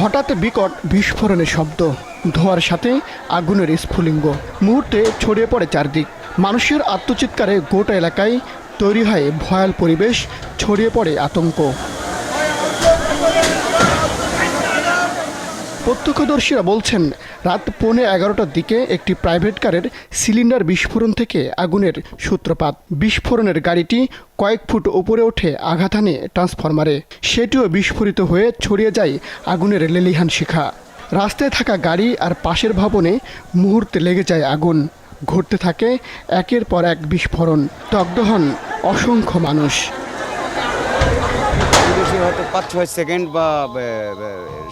হঠাৎ বিকট বিস্ফোরণের শব্দ। ধোয়ার সাথে আগুনের স্ফুলিঙ্গ। মুহূর্তে ছড়িয়ে পড়ে চারদিক। মানুষের আত্মচিৎকারে গোটা এলাকায় তৈরি হয় ভয়াল পরিবেশ, ছড়িয়ে পড়ে আতঙ্ক। প্রত্যক্ষদর্শীরা বলছেন, রাত পৌনে এগারোটার দিকে একটি প্রাইভেট কারের সিলিন্ডার বিস্ফোরণ থেকে আগুনের সূত্রপাত। বিস্ফোরণের গাড়িটি কয়েক ফুট উপরে ওঠে আঘাত হানে ট্রান্সফরমারে। সেটিও বিস্ফোরিত হয়ে ছড়িয়ে যায় আগুনের লেলিহান শিখা। রাস্তায় থাকা গাড়ি আর পাশের ভবনে মুহূর্তে লেগে যায় আগুন। ঘটতে থাকে একের পর এক বিস্ফোরণ। দগ্ধ হন অসংখ্য মানুষ। হয়তো পাঁচ ছয় সেকেন্ড বা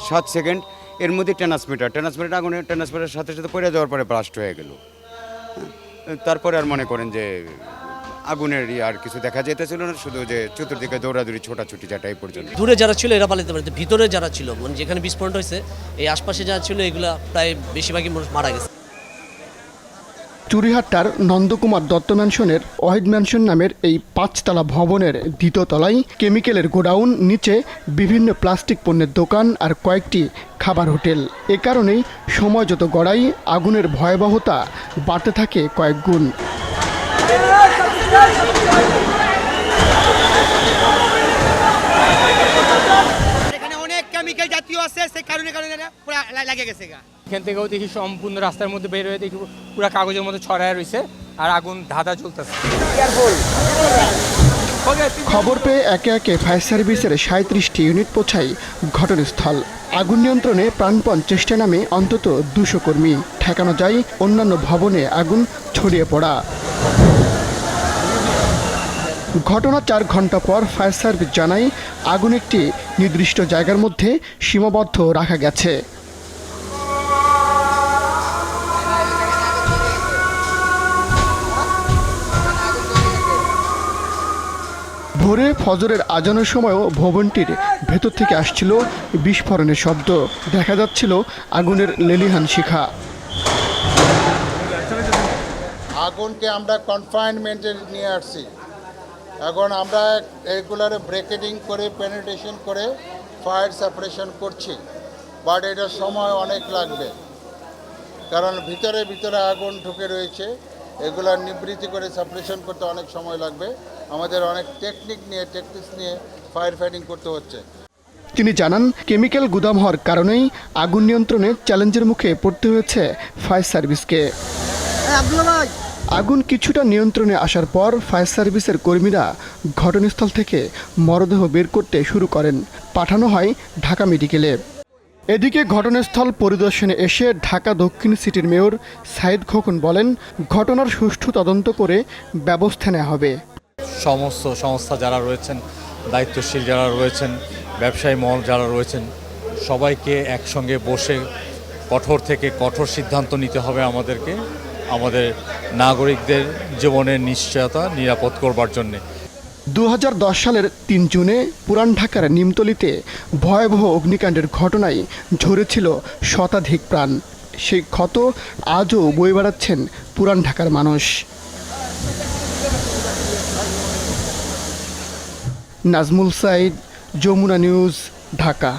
সাত সেকেন্ড এর মধ্যে ট্রান্সমিটার ট্রান্সমিটার আগুনে ট্রান্সমিটার সাথে সাথে পড়ে যাওয়ার পরে ব্লাস্ট হয়ে গেল। হ্যাঁ, তারপরে আর মনে করেন যে আগুনের ইয়ে আর কিছু দেখা যেতেছিল না শুধু যে চতুর্দিকে দৌড়াদৌড়ি ছোটাছুটি যাটা এই পর্যন্ত। দূরে যারা ছিল এরা পালাতে পারে ভিতরে যারা ছিল মানে যেখানে বিস্ফোরণ হয়েছে এই আশপাশে যারা ছিল এগুলা প্রায় বেশিরভাগই মানুষ মারা গেছে। চুরিহাট্টার নন্দকুমার দত্ত ম্যানশনের ওয়াহিদ ম্যানশন নামের এই পাঁচতলা ভবনের দ্বিতীয়তলায় কেমিক্যালের গোডাউন, নিচে বিভিন্ন প্লাস্টিক পণ্যের দোকান আর কয়েকটি খাবার হোটেল। এ কারণেই সময় যত গড়াই, আগুনের ভয়াবহতা বাড়তে থাকে কয়েক গুণ। কেমিক্যাল জাতীয় আছে সেই কারণে কারণে পুরো লাগে গেছে গা। এখান থেকেও দেখি সম্পূর্ণ রাস্তার মধ্যে বের হয়ে দেখি পুরো কাগজের মধ্যে ছড়ায় রয়েছে আর আগুন ধাঁধা চলতেছে খবর পেয়ে একে একে ফায়ার সার্ভিসের সাঁত্রিশটি ইউনিট পৌঁছায় ঘটনাস্থল। আগুন নিয়ন্ত্রণে প্রাণপণ চেষ্টা নামে অন্তত দুশো কর্মী। ঠেকানো যায় অন্যান্য ভবনে আগুন ছড়িয়ে পড়া। ঘটনা চার ঘণ্টা পর ফায়ার সার্ভিস জানায়, আগুন একটি নির্দিষ্ট জায়গার মধ্যে সীমাবদ্ধ রাখা গেছে। ভোরে ফজরের আজানের সময়ও ভবনটির ভেতর থেকে আসছিল বিস্ফোরণের শব্দ। দেখা যাচ্ছিল আগুনের লেলিহান শিখা। আগুনকে আমরা কনফাইনমেন্টে নিয়ে আসছি। এখন আমরা রেগুলারে ব্রেকেটিং করে পেনিটেশন করে ফায়ার সেপারেশন করছি। বাট এটার সময় অনেক লাগবে। কারণ ভিতরে ভিতরে আগুন ঢুকে রয়েছে। এগুলা নিবৃত্তি করে সেপারেশন করতে অনেক সময় লাগবে। আমাদের অনেক টেকনিক নিয়ে টেকনিক্স নিয়ে ফায়ার ফাইটিং করতে হচ্ছে। তিনি জানান কেমিক্যাল গুদাম হওয়ার কারণেই আগুন নিয়ন্ত্রণে চ্যালেঞ্জের মুখে পড়তে হয়েছে ফায়ার সার্ভিসকে আগুন কিছুটা নিয়ন্ত্রণে আসার পর ফায়ার সার্ভিসের কর্মীরা ঘটনাস্থল থেকে মরদেহ বের করতে শুরু করেন। পাঠানো হয় ঢাকা মেডিকেলে। এদিকে ঘটনাস্থল পরিদর্শনে এসে ঢাকা দক্ষিণ সিটির মেয়র সাইদ খোকন বলেন, ঘটনার সুষ্ঠু তদন্ত করে ব্যবস্থা নেওয়া হবে। সমস্ত সংস্থা যারা রয়েছেন, দায়িত্বশীল যারা রয়েছেন, ব্যবসায়ী মহল যারা রয়েছেন, সবাইকে একসঙ্গে বসে কঠোর থেকে কঠোর সিদ্ধান্ত নিতে হবে আমাদেরকে। আমাদের নাগরিকদের জীবনের নিশ্চয়তা নিরাপদ করবার জন্যে। দু হাজার দশ সালের তিন জুনে পুরান ঢাকার নিমতলিতে ভয়াবহ অগ্নিকাণ্ডের ঘটনায় ঝরেছিল শতাধিক প্রাণ। সেই ক্ষত আজও বয়ে বেড়াচ্ছেন পুরান ঢাকার মানুষ। নাজমুল সাইদ, যমুনা নিউজ, ঢাকা।